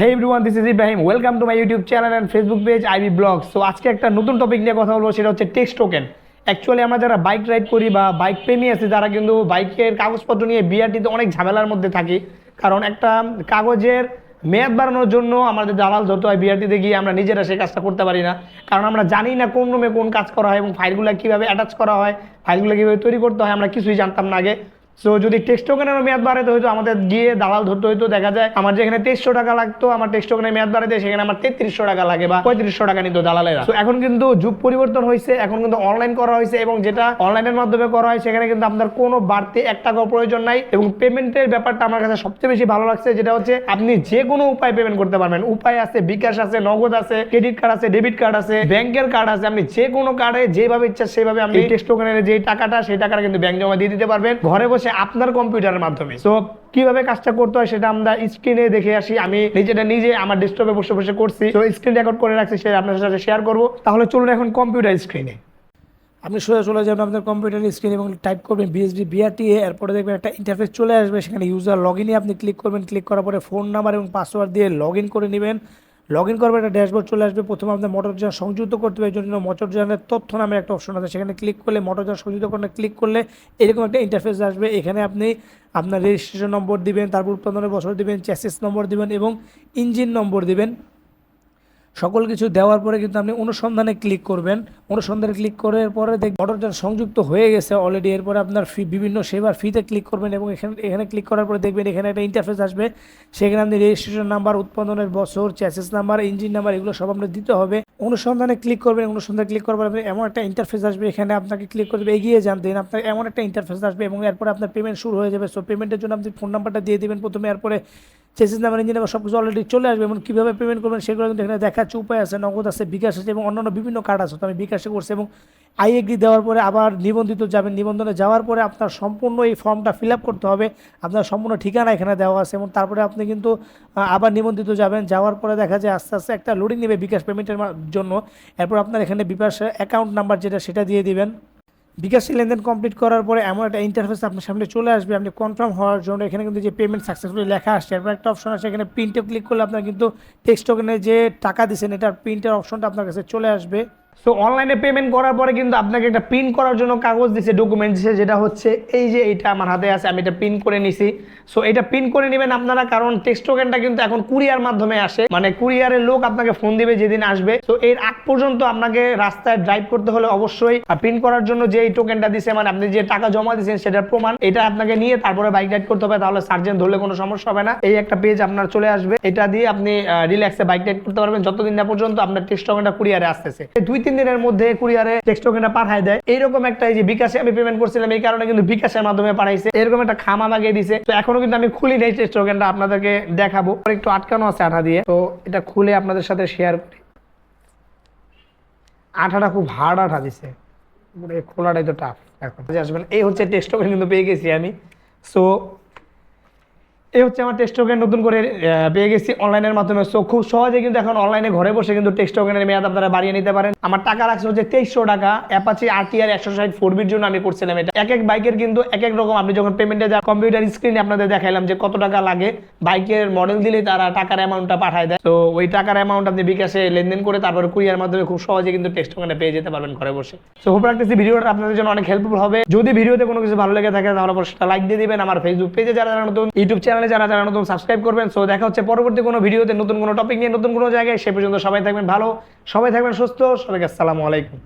Hey everyone this is Ibrahim welcome to my YouTube channel and Facebook page IB blog so আজকে একটা নতুন topic নিয়ে কথা বলব, সেটা হচ্ছে টেক্সট টোকেন অ্যাকচুয়ালি আমরা যারা বাইক রাইড করি বা বাইক প্রেমী আছি, যারা কিন্তু বাইকের কাগজপত্র নিয়ে বিআরটিতে অনেক ঝামেলার মধ্যে থাকি, কারণ একটা কাগজের মেয়াদ বাড়ানোর জন্য আমাদের দালাল ধরতে হয় বিআরটিতে গিয়ে, আমরা নিজেরা সেই কাজটা করতে পারি না। কারণ আমরা জানি না কোন রুমে কোন কাজ করা হয় এবং ফাইলগুলো কীভাবে অ্যাটাচ করা হয় ফাইলগুলো কীভাবে তৈরি করতে হয়, আমরা কিছুই জানতাম না আগে। সো যদি টেক্সট টোকেনের মেয়াদ বাড়াতে হয়তো আমাদের গিয়ে দালাল ধরতে হইতো দেখা যায় আমার যেখানে তেইশশো টাকা লাগতো আমার টেক্সট টোকেনের মেয়াদ বাড়াতে সেখানে আমার তেত্রিশশো টাকা লাগে বা পঁয়ত্রিশশো টাকা নিত দালালেরা। তো এখন কিন্তু যুগ পরিবর্তন হয়েছে এখন কিন্তু অনলাইন করা হয়েছে এবং যেটা অনলাইনের মাধ্যমে করা হয় সেখানে কিন্তু আপনার কোনো বাড়তি এক টাকাও প্রয়োজন নাই এবং পেমেন্টের ব্যাপারটা আমার কাছে সবচেয়ে বেশি ভালো লাগছে যেটা হচ্ছে আপনি যে কোনো উপায় পেমেন্ট করতে পারবেন। উপায় আছে বিকাশ আছে নগদ আছে ক্রেডিট কার্ড আছে ডেবিট কার্ড আছে ব্যাংকের কার্ড আছে আপনি যে কোনো কার্ডে যেভাবে ইচ্ছা সেভাবে আপনি টেক্সট টোকেনের যে টাকাটা সেই টাকাটা কিন্তু ব্যাংক জমা দিয়ে দিতে পারবেন। ঘরে বসে আপনার কম্পিউটারের মাধ্যমে। তো কীভাবে কাজটা করতে হয় সেটা আমরা স্ক্রিনে দেখে আসি। আমি নিজেটা নিজে আমার ডেস্কটপে বসে বসে করছি। তো স্ক্রিন রেকর্ড করে রাখছি, সেটা আপনার সাথে শেয়ার করব। তাহলে চলুন এখন কম্পিউটার স্ক্রিনে আপনি সোজা চলে যাবেন আপনার কম্পিউটার স্ক্রিন এবং টাইপ করবেন বিএসডি বিআরটিএ এরপরে দেখবেন একটা ইন্টারফেস চলে আসবে। সেখানে ইউজার লগ ইনে আপনি ক্লিক করবেন। ক্লিক করার পরে ফোন নাম্বার এবং পাসওয়ার্ড দিয়ে লগ করে নেবেন। লগ ইন করবেন একটা ড্যাশবোর্ড চলে আসবে। প্রথমে আপনার মোটর যান সংযুক্ত করতে হবে, এই জন্য মোটর যানের তথ্য নামে একটা অপশন আছে। সেখানে ক্লিক করলে মোটর যান সংযুক্ত করলে ক্লিক করলে এরকম একটা ইন্টারফেস আসবে। এখানে আপনি আপনার রেজিস্ট্রেশন নম্বর দিবেন, তারপর উৎপাদনের বছর দিবেন চ্যাসিস নম্বর দিবেন এবং ইঞ্জিন নম্বর দিবেন। সকল কিছু দেওয়ার পরে কিন্তু আপনি অনুসন্ধানে ক্লিক করবেন। অনুসন্ধানে ক্লিক করার পরে দেখ মোটরযান সংযুক্ত হয়ে গেছে অলরেডি এরপরে আপনার ফি বিভিন্ন সেবার ফিতে ক্লিক করবেন এবং এখানে এখানে ক্লিক করার পরে দেখবেন এখানে একটা ইন্টারফেস আসবে। সেখানে আপনি রেজিস্ট্রেশন নাম্বার উৎপাদনের বছর চ্যাসেস নাম্বার ইঞ্জিন নাম্বার এগুলো সব আপনার দিতে হবে। অনুসন্ধানে ক্লিক করবেন। অনুসন্ধানে ক্লিক করার পরে এমন একটা ইন্টারফেস আসবে। এখানে আপনাকে ক্লিক করবে এগিয়ে যান। দেন আপনার এমন একটা ইন্টারফেস আসবে এবং এরপরে আপনার পেমেন্ট শুরু হয়ে যাবে। সো পেমেন্টের জন্য আপনি ফোন নাম্বারটা দিয়ে দেবেন প্রথমে। এরপরে চেসিস নাম্বার ইঞ্জিন নাম্বার সব কিছু অলরেডি চলে আসবে এবং কীভাবে পেমেন্ট করবেন সেগুলো কিন্তু এখানে দেখাচ্ছে, উপায় আছে, নগদ আছে, বিকাশ আছে এবং অন্যান্য বিভিন্ন কার্ড আছে। তো আমি বিকাশে করছি এবং আই এগ্রি দেওয়ার পরে আবার নিবন্ধিত যাবেন। নিবন্ধনে যাওয়ার পরে আপনার সম্পূর্ণ এই ফর্মটা ফিল আপ করতে হবে। আপনার সম্পূর্ণ ঠিকানা এখানে দেওয়া আছে এবং তারপরে আপনি কিন্তু আবার নিবন্ধিত যাবেন। যাওয়ার পরে দেখা যায় আস্তে আস্তে একটা লোডিং নেবে বিকাশ পেমেন্টের জন্য। এরপর আপনার এখানে বিকাশ অ্যাকাউন্ট নাম্বার যেটা, সেটা দিয়ে দিবেন। বিকাশে লেনদেন কমপ্লিট করার পরে এমন একটা ইন্টারফেস আপনার সামনে চলে আসবে, আপনি কনফার্ম হওয়ার জন্য এখানে কিন্তু যে পেমেন্ট সাকসেসফুলি লেখা আসছে, এরপর একটা অপশন আছে, এখানে প্রিন্টে ক্লিক করলে আপনার কিন্তু টেক্সট টোকেনে যে টাকা দিচ্ছেন এটার প্রিন্টের অপশনটা আপনার কাছে চলে আসবে। সো অনলাইনে পেমেন্ট করার পরে কিন্তু আপনাকে একটা প্রিন্ট করার জন্য কাগজ দিছে ডকুমেন্ট দিছে, যেটা হচ্ছে, এই যে এইটা আমার হাতে আছে, আমি এটা প্রিন্ট করে নিছি। সো এটা প্রিন্ট করে নেবেন আপনারা, কারণ টেক্সট টোকেনটা কিন্তু এখন কুরিয়ার মাধ্যমে আসে। মানে কুরিয়ারের লোক আপনাকে ফোন দিবে যেদিন আসবে। তো এর আগ পর্যন্ত আপনাকে রাস্তায় ড্রাইভ করতে হলে অবশ্যই প্রিন্ট করার জন্য যে এই টোকেনটা দিছে মানে আপনি যে টাকা জমা দিয়েছেন সেটার প্রমাণ, এটা আপনাকে নিয়ে তারপরে বাইক রাইড করতে হবে। তাহলে সার্জেন্ট ধরলে কোনো সমস্যা হবে না। এই একটা পেজ আপনার চলে আসবে। এটা দিয়ে আপনি রিল্যাক্সে বাইক রাইড করতে পারবেন। যতদিন না পর্যন্ত আপনার টেক্সট টোকেনটা কুরিয়ারে আসতেছে। দুই তিন দিনের মধ্যে কুরিয়ারে টেক্সট টোকেনটা পাঠায় দেয়। এইরকম একটা এই যে বিকাশে আমি পেমেন্ট করছিলাম, এই কারণে কিন্তু বিকাশের মাধ্যমে পাঠাইছে। এরকম একটা খামা লাগিয়ে দিছে। তো এখনও কিন্তু আমি খুলি নেই টেক্সট টোকেনটা আপনাদেরকে দেখাবো। একটু আটকানো আছে আঠা দিয়ে। তো এটা খুলে আপনাদের সাথে শেয়ার করি। আঠাটা খুব হার্ড আঠা দিছে। মানে খোলাটাই তো টাফ এখন। আসবেন, এই হচ্ছে টেক্সট টোকেন কিন্তু পেয়ে গেছি আমি। সো এই হচ্ছে আমার টেক্সট টোকেন নতুন করে পেয়ে গেছি অনলাইনের মাধ্যমে। সো খুব সহজে কিন্তু এখন অনলাইনে ঘরে বসে কিন্তু টেক্সট টোকেনের মেয়াদ আপনারা বাড়িয়ে নিতে পারেন। আমার টাকা রাখছে হচ্ছে তেইশশো টাকা অ্যাপাচি আরটিআর একশো ষাট ফোর বির জন্য আমি করছিলাম এটা। এক এক বাইকের কিন্তু এক এক রকম, আপনি যখন পেমেন্টে যা কম্পিউটার স্ক্রিনে আপনাদের দেখাইলাম যে কত টাকা লাগে। বাইকের মডেল দিলে তারা টাকার অ্যামাউন্টটা পাঠায় দেয়। তো ওই টাকার অ্যামাউন্ট আপনি বিকাশে লেনদেন করে তারপরে কুরিয়ার মাধ্যমে খুব সহজে কিন্তু টেক্সট টোকেনে পেয়ে যেতে পারবেন ঘরে বসে। সো হোপ রাখতেছি ভিডিওটা আপনাদের জন্য অনেক হেল্পফুল হবে। যদি ভিডিওতে কোনো কিছু ভালো লেগে থাকে, তাহলে অবশ্যই লাইক দিয়ে দিবেন। আমার ফেসবুক পেজে যারা নতুন ইউটিউব চ্যানেলে যারা যারা নতুন সাবস্ক্রাইব করবেন সো দেখা হচ্ছে পরবর্তী কোনো ভিডিওতে নতুন কোনো টপিক নিয়ে, নতুন কোনো জায়গায়, সে পর্যন্ত সবাই থাকবেন ভালো, সবাই থাকবেন সুস্থ, সবাইকে আসসালামু আলাইকুম।